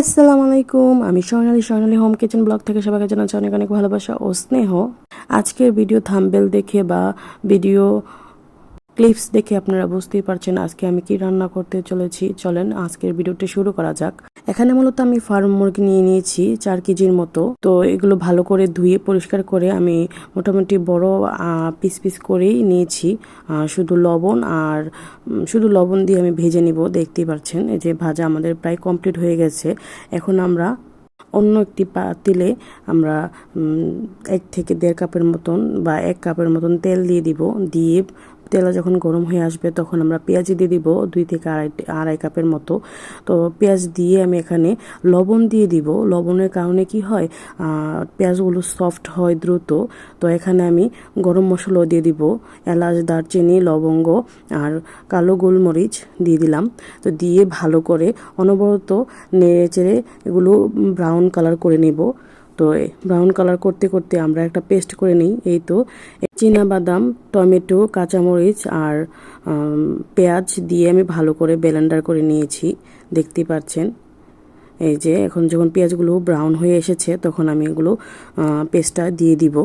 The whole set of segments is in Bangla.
আসসালামু আলাইকুম। আমি Swarnali Swarnali home kitchen blog থেকে সবাইকে জানাচ্ছি অনেক অনেক ভালোবাসা ও স্নেহ। আজকের ভিডিও থাম্বেল দেখে বা ভিডিও ক্লিপস দেখে আপনারা বুঝতেই পারছেন আজকে আমি কি রান্না করতে চলেছি। চলেন আজকের ভিডিওটি শুরু করা যাক। এখানে মূলত আমি ফার্ম মুরগি নিয়ে নিয়েছি চার কেজির মতো। তো এগুলো ভালো করে ধুয়ে পরিষ্কার করে আমি মোটামুটি বড় পিস পিস করেই নিয়েছি। শুধু লবণ আর শুধু লবণ দিয়ে আমি ভেজে নিব, দেখতেই পাচ্ছেন। এই যে ভাজা আমাদের প্রায় কমপ্লিট হয়ে গেছে। এখন আমরা অন্য একটি পাতিলে আমরা এক থেকে দেড় কাপের মতন বা এক কাপের মতন তেল দিয়ে দিব। দিয়ে তেলটা যখন গরম হয়ে আসবে, তখন আমরা পেঁয়াজ দিয়ে দিব দুই থেকে আড়াই আড়াই কাপের মতো। তো পেঁয়াজ দিয়ে আমি এখানে লবণ দিয়ে দিব। লবণের কারণে কি হয় পেঁয়াজগুলো সফট হয় দ্রুত। তো এখানে আমি গরম মশলাও দিয়ে দিব, এলাচ, দারচিনি, লবঙ্গ আর কালো গোলমরিচ দিয়ে দিলাম। তো দিয়ে ভালো করে অনবরত নেড়ে চেড়ে এগুলো ব্রাউন কালার করে নেব। তো ব্রাউন কালার করতে করতে আমরা একটা পেস্ট করে নিই, এই তো। বাদাম, টমেটো, কাঁচামরিচ আর পেঁয়াজ দিয়ে আমি ভালো করে ব্লেন্ডার করে নিয়েছি, দেখতে পাচ্ছেন। এই যে এখন যখন পেঁয়াজগুলো ব্রাউন হয়ে এসেছে, তখন আমি এগুলো পেস্টটা দিয়ে দিব।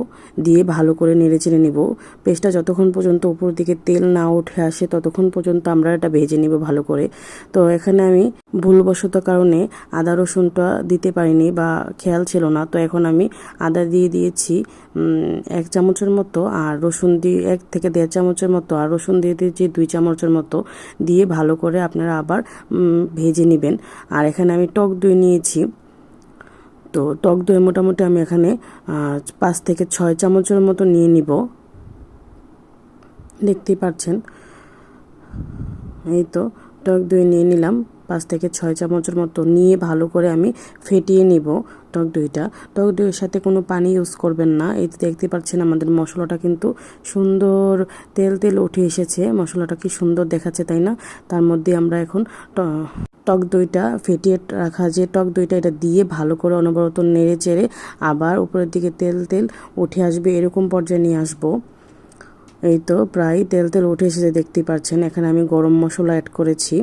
দিয়ে ভালো করে নেড়ে চেড়ে নিব। পেস্টটা যতক্ষণ পর্যন্ত উপর দিকে তেল না উঠে আসে, ততক্ষণ পর্যন্ত আমরা এটা ভেজে নিব ভালো করে। তো এখানে আমি ভুলবশত কারণে আদা রসুনটা দিতে পারিনি বা খেয়াল ছিল না। তো এখন আমি আদা দিয়ে দিয়েছি এক চামচের মতো আর রসুন দিয়ে, এক থেকে দেড় চামচের মতো। আর রসুন দিয়ে দিয়েছি দুই চামচের মতো। দিয়ে ভালো করে আপনারা আবার ভেজে নেবেন। আর এখানে আমি টক দই নিয়েছি। তো টক দই মোটামুটি আমি এখানে পাঁচ থেকে ছয় চামচের মতো নিয়ে নিব। দেখতেই পাচ্ছেন। এই তো টক দই নিয়ে নিলাম। পাঁচ থেকে ছয় চামচের মতো নিয়ে ভালো করে আমি ফেটিয়ে নিব টক দইটা। টক দইয়ের সাথে কোনো পানি ইউজ করবেন না। এই তো দেখতে পাচ্ছেন আমাদের মশলাটা কিন্তু সুন্দর তেল তেল উঠে এসেছে। মশলাটা কি সুন্দর দেখাচ্ছে, তাই না? তার মধ্যে আমরা এখন টক দইটা ফেটিয়ে রাখা, যে টক দইটা এটা দিয়ে ভালো করে অনবরত নেড়ে চেড়ে আবার উপরের দিকে তেল তেল উঠে আসবে, এরকম পর্যায়ে নিয়ে আসব। এই তো প্রায় তেল তেল উঠে এসেছে, দেখতেই পাচ্ছেন। এখানে আমি গরম মশলা অ্যাড করেছি।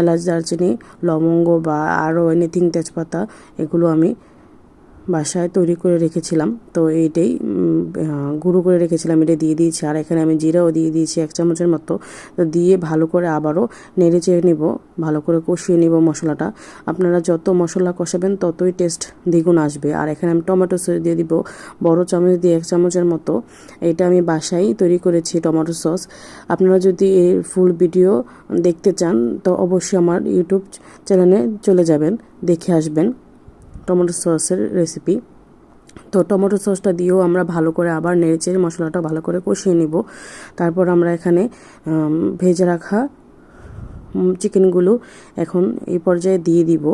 এলাচ, দারচিনি, লবঙ্গ বা আরও এনিথিং তেজপাতা, এগুলো আমি বাসায় তৈরি করে রেখেছিলাম। তো এইটাই গুঁড়ো করে রেখেছিলাম। এটা দিয়ে দিয়েছি। আর এখানে আমি জিরাও দিয়ে দিয়েছি এক চামচের মতো। তো দিয়ে ভালো করে আবারও নেড়ে চেড়ে নিব। ভালো করে কষিয়ে নিব মশলাটা। আপনারা যত মশলা কষাবেন, ততই টেস্ট দ্বিগুণ আসবে। আর এখানে আমি টমেটো সস দিয়ে দিব। বড় চামচ দিয়ে এক চামচের মতো। এটা আমি বাসায় তৈরি করেছি টমেটো সস। আপনারা যদি এর ফুল ভিডিও দেখতে চান, তো অবশ্যই আমার ইউটিউব চ্যানেলে চলে যাবেন। দেখে আসবেন। টমেটো সসের রেসিপি তো টমেটো সসটা দিয়েও আমরা ভালো করে আবার নেড়েচেড়ে মশলাটা ভালো করে কষিয়ে নিব। তারপর আমরা এখানে ভেজে রাখা চিকেনগুলো এখন এই পর্যায়ে দিয়ে দিব।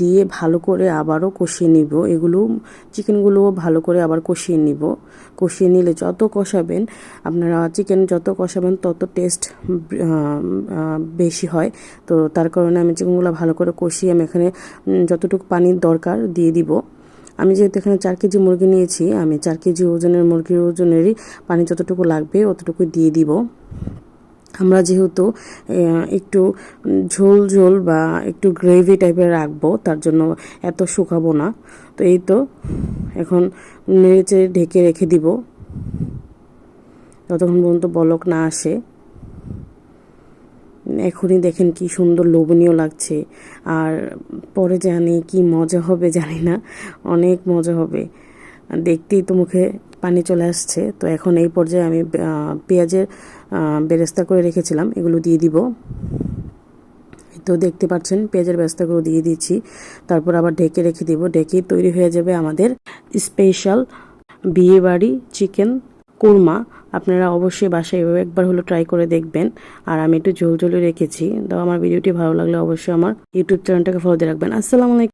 দিয়ে ভালো করে আবারও কষিয়ে নিব। এগুলো চিকেনগুলোও ভালো করে আবার কষিয়ে নিব। কষিয়ে নিলে যত কষাবেন, আপনারা চিকেন যত কষাবেন তত টেস্ট বেশি হয়। তো তার কারণে আমি চিকেনগুলো ভালো করে কষিয়ে আমি এখানে যতটুকু পানির দরকার দিয়ে দিব। আমি যেহেতু এখানে চার কেজি মুরগি নিয়েছি, আমি চার কেজি ওজনের মুরগির ওজনেরই পানি যতটুকু লাগবে অতটুকু দিয়ে দিব। আমরা যেহেতু একটু ঝোল ঝোল বা একটু গ্রেভি টাইপের রাখব, তার জন্য এত শুকাবো না। তো এই তো, এখন নেড়েচে ঢেকে রেখে দিব। যতক্ষণ পর্যন্ত বলক না আসে, এখনই দেখেন কি সুন্দর লোভনীয় লাগছে। আর পরে জানি কি মজা হবে জানি না, অনেক মজা হবে। দেখতেই তো মুখে পানি চলে আসছে। তো এখন এই পর্যায়ে আমি পেঁয়াজের বেরেস্তা করে রেখেছিলাম, এগুলো দিয়ে দিব। তো দেখতে পাচ্ছেন, পেঁয়াজের বেরেস্তাগুলো দিয়ে দিচ্ছি। তারপর আবার ঢেকে রেখে দিব। ঢেকেই তৈরি হয়ে যাবে আমাদের স্পেশাল বিয়েবাড়ি চিকেন কোরমা। আপনারা অবশ্যই বাসায় এভাবে একবার হলো ট্রাই করে দেখবেন। আর আমি একটু ঝোল ঝোলে রেখেছি। তো আমার ভিডিওটি ভালো লাগলে অবশ্যই আমার ইউটিউব চ্যানেলটাকে ফলো দিয়ে রাখবেন। আসসালামু আলাইকুম।